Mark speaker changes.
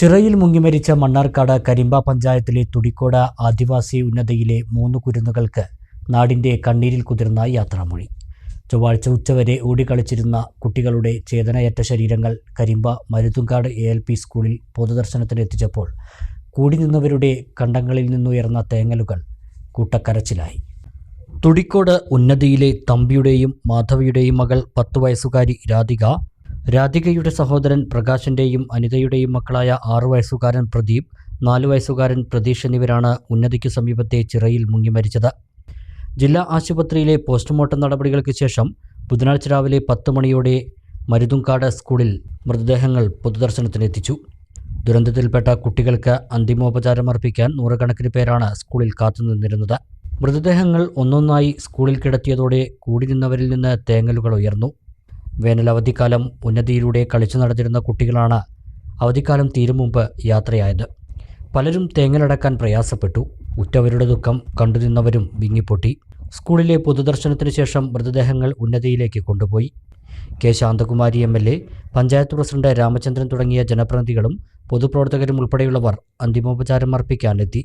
Speaker 1: ചിറയിൽ മുങ്ങിമരിച്ച മണ്ണാർക്കാട് കരിമ്പ പഞ്ചായത്തിലെ തുടിക്കോട ആദിവാസി ഉന്നതയിലെ മൂന്ന് കുരുന്നുകൾക്ക് നാടിന്റെ കണ്ണീരിൽ കുതിർന്ന യാത്രാമൊഴി. ചൊവ്വാഴ്ച ഉച്ചവരെ ഓടിക്കളിച്ചിരുന്ന കുട്ടികളുടെ ചേതനയറ്റ ശരീരങ്ങൾ Karimba Maruthumkad A L P സ്കൂളിൽ പൊതുദർശനത്തിന് എത്തിച്ചപ്പോൾ കൂടി നിന്നവരുടെ കണ്ടങ്ങളിൽ നിന്നുയർന്ന തേങ്ങലുകൾ കൂട്ടക്കരച്ചിലായി. തുടിക്കോട് ഉന്നതിയിലെ തമ്പിയുടെയും മാധവിയുടെയും മകൾ പത്തു വയസ്സുകാരി രാധിക രാധികയുടെ സഹോദരൻ പ്രകാശിന്റെയും അനിതയുടെയും മക്കളായ ആറു വയസ്സുകാരൻ പ്രദീപ് നാലു വയസ്സുകാരൻ പ്രതീഷ് എന്നിവരാണ് ഉന്നതിക്ക് സമീപത്തെ ചിറയിൽ മുങ്ങി മരിച്ചത്. ജില്ലാ ആശുപത്രിയിലെ പോസ്റ്റ്മോർട്ടം നടപടികൾക്ക് ശേഷം ബുധനാഴ്ച രാവിലെ പത്ത് മണിയോടെ മരുതുങ്കാട് സ്കൂളിൽ മൃതദേഹങ്ങൾ പൊതുദർശനത്തിനെത്തിച്ചു. ദുരന്തത്തിൽപ്പെട്ട കുട്ടികൾക്ക് അന്തിമോപചാരം അർപ്പിക്കാൻ നൂറുകണക്കിന് പേരാണ് സ്കൂളിൽ കാത്തുനിന്നിരുന്നത് മൃതദേഹങ്ങൾ ഒന്നൊന്നായി സ്കൂളിൽ കിടത്തിയതോടെ കൂടി നിന്നവരിൽ നിന്ന് തേങ്ങലുകൾ ഉയർന്നു. വേനൽ അവധിക്കാലം ഉന്നതിയിലൂടെ കളിച്ചു നടന്നിരുന്ന കുട്ടികളാണ് അവധിക്കാലം തീരും മുമ്പ് യാത്രയായത്. പലരും തേങ്ങലടക്കാൻ പ്രയാസപ്പെട്ടു. ഉറ്റവരുടെ ദുഃഖം കണ്ടുനിന്നവരും വിങ്ങിപ്പൊട്ടി. സ്കൂളിലെ പൊതുദർശനത്തിന് ശേഷം മൃതദേഹങ്ങൾ ഉന്നതിയിലേക്ക് കൊണ്ടുപോയി. K. Santhakumari M. L. A. Panchayat president Ramachandran തുടങ്ങിയ ജനപ്രതിനിധികളും പൊതുപ്രവർത്തകരും ഉൾപ്പെടെയുള്ളവർ അന്തിമോപചാരം അർപ്പിക്കാനെത്തി